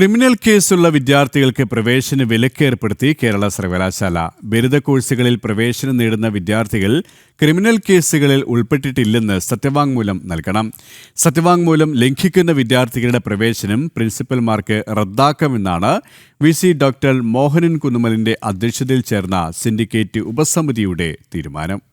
Criminal കേസുള്ള വിദ്യാർത്ഥികൾക്ക് പ്രവേശന വിലക്ക് ഏർപ്പെടുത്തി കേരള സർവകലാശാല. ബിരുദ കോഴ്സുകളിൽ പ്രവേശനം നേടുന്ന വിദ്യാർത്ഥികൾ ക്രിമിനൽ കേസുകളിൽ ഉൾപ്പെട്ടിട്ടില്ലെന്ന് സത്യവാങ്മൂലം നൽകണം. സത്യവാങ്മൂലം ലംഘിക്കുന്ന വിദ്യാർത്ഥികളുടെ പ്രവേശനം പ്രിൻസിപ്പൽമാർക്ക് റദ്ദാക്കാമെന്നാണ് വി സി ഡോക്ടർ മോഹനൻ കുന്നുമലിന്റെ അധ്യക്ഷതയിൽ ചേർന്ന സിൻഡിക്കേറ്റ് ഉപസമിതിയുടെ തീരുമാനം.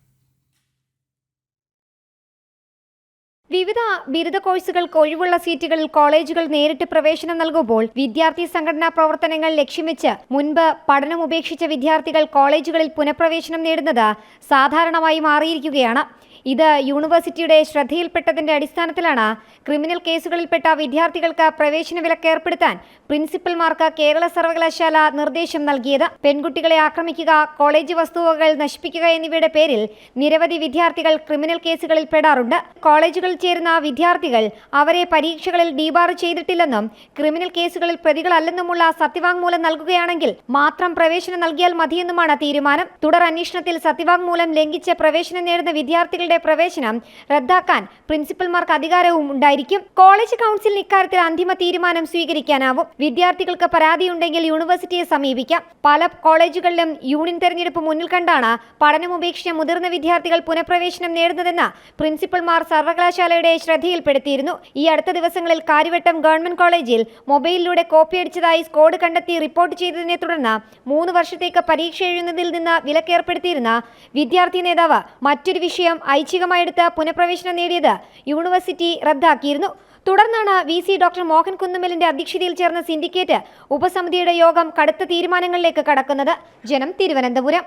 വിവിധ ബിരുദ കോഴ്സുകൾക്ക് ഒഴിവുള്ള സീറ്റുകളിൽ കോളേജുകൾ നേരിട്ട് പ്രവേശനം നൽകുമ്പോൾ വിദ്യാർത്ഥി സംഘടനാ പ്രവർത്തനങ്ങൾ ലക്ഷ്യം വെച്ച് മുൻപ് പഠനം ഉപേക്ഷിച്ച വിദ്യാർത്ഥികൾ കോളേജുകളിൽ പുനഃപ്രവേശനം നേടുന്നത് സാധാരണമായി മാറിയിരിക്കുകയാണ്. ഇത് യൂണിവേഴ്സിറ്റിയുടെ ശ്രദ്ധയിൽപ്പെട്ടതിന്റെ അടിസ്ഥാനത്തിലാണ് ക്രിമിനൽ കേസുകളിൽപ്പെട്ട വിദ്യാർത്ഥികൾക്ക് പ്രവേശന വിലക്ക് ഏർപ്പെടുത്താൻ പ്രിൻസിപ്പൽമാർക്ക് കേരള സർവകലാശാല നിർദ്ദേശം നൽകിയത്. പെൺകുട്ടികളെ ആക്രമിക്കുക കോളേജ് വസ്തുവകകൾ നശിപ്പിക്കുക എന്നിവയുടെ പേരിൽ നിരവധി വിദ്യാർത്ഥികൾ ക്രിമിനൽ കേസുകളിൽ പെടാറുണ്ട്. കോളേജുകളിൽ ചേരുന്ന വിദ്യാർത്ഥികൾ അവരെ പരീക്ഷകളിൽ ഡീബാർ ചെയ്തിട്ടില്ലെന്നും ക്രിമിനൽ കേസുകളിൽ പ്രതികളല്ലെന്നുമുള്ള സത്യവാങ്മൂലം നൽകുകയാണെങ്കിൽ മാത്രം പ്രവേശനം നൽകിയാൽ മതിയെന്നുമാണ് തീരുമാനം. തുടർ അന്വേഷണത്തിൽ സത്യവാങ്മൂലം ലംഘിച്ച് പ്രവേശനം നേടുന്ന വിദ്യാർത്ഥികളുടെ പ്രവേശനം റദ്ദാക്കാൻ പ്രിൻസിപ്പൽമാർക്ക് അധികാരവും ഉണ്ടായിരിക്കും. കോളേജ് കൗൺസിലിന് ഇക്കാര്യത്തിൽ അന്തിമ തീരുമാനം സ്വീകരിക്കാനാവും. വിദ്യാർത്ഥികൾക്ക് പരാതിയുണ്ടെങ്കിൽ യൂണിവേഴ്സിറ്റിയെ സമീപിക്കാം. പല കോളേജുകളിലും യൂണിയൻ തെരഞ്ഞെടുപ്പ് മുന്നിൽ കണ്ടാണ് പഠനം ഉപേക്ഷിച്ച മുതിർന്ന വിദ്യാർത്ഥികൾ പുനഃപ്രവേശനം നേടുന്നതെന്ന് പ്രിൻസിപ്പൽമാർ സർവകലാശാലയുടെ ശ്രദ്ധയിൽപ്പെടുത്തിയിരുന്നു. ഈ അടുത്ത ദിവസങ്ങളിൽ കാര്യവട്ടം ഗവൺമെന്റ് കോളേജിൽ മൊബൈലിലൂടെ കോപ്പിയടിച്ചതായി സ്കോഡ് കണ്ടെത്തി റിപ്പോർട്ട് ചെയ്തതിനെ തുടർന്ന് മൂന്ന് വർഷത്തേക്ക് പരീക്ഷ എഴുതുന്നതിൽ നിന്ന് വിലക്കേർപ്പെടുത്തിയിരുന്ന വിദ്യാർത്ഥി നേതാവ് മറ്റൊരു വിഷയം ഐച്ഛികമായെടുത്ത് പുനഃപ്രവേശനം നേടിയത് യൂണിവേഴ്സിറ്റി റദ്ദാക്കിയിരുന്നു. തുടർന്നാണ് വി സി ഡോക്ടർ മോഹൻ കുന്നുമലിന്റെ അധ്യക്ഷതയിൽ ചേർന്ന സിൻഡിക്കേറ്റ് ഉപസമിതിയുടെ യോഗം കടുത്ത തീരുമാനങ്ങളിലേക്ക് കടക്കുന്നത്. ജനം തിരുവനന്തപുരം.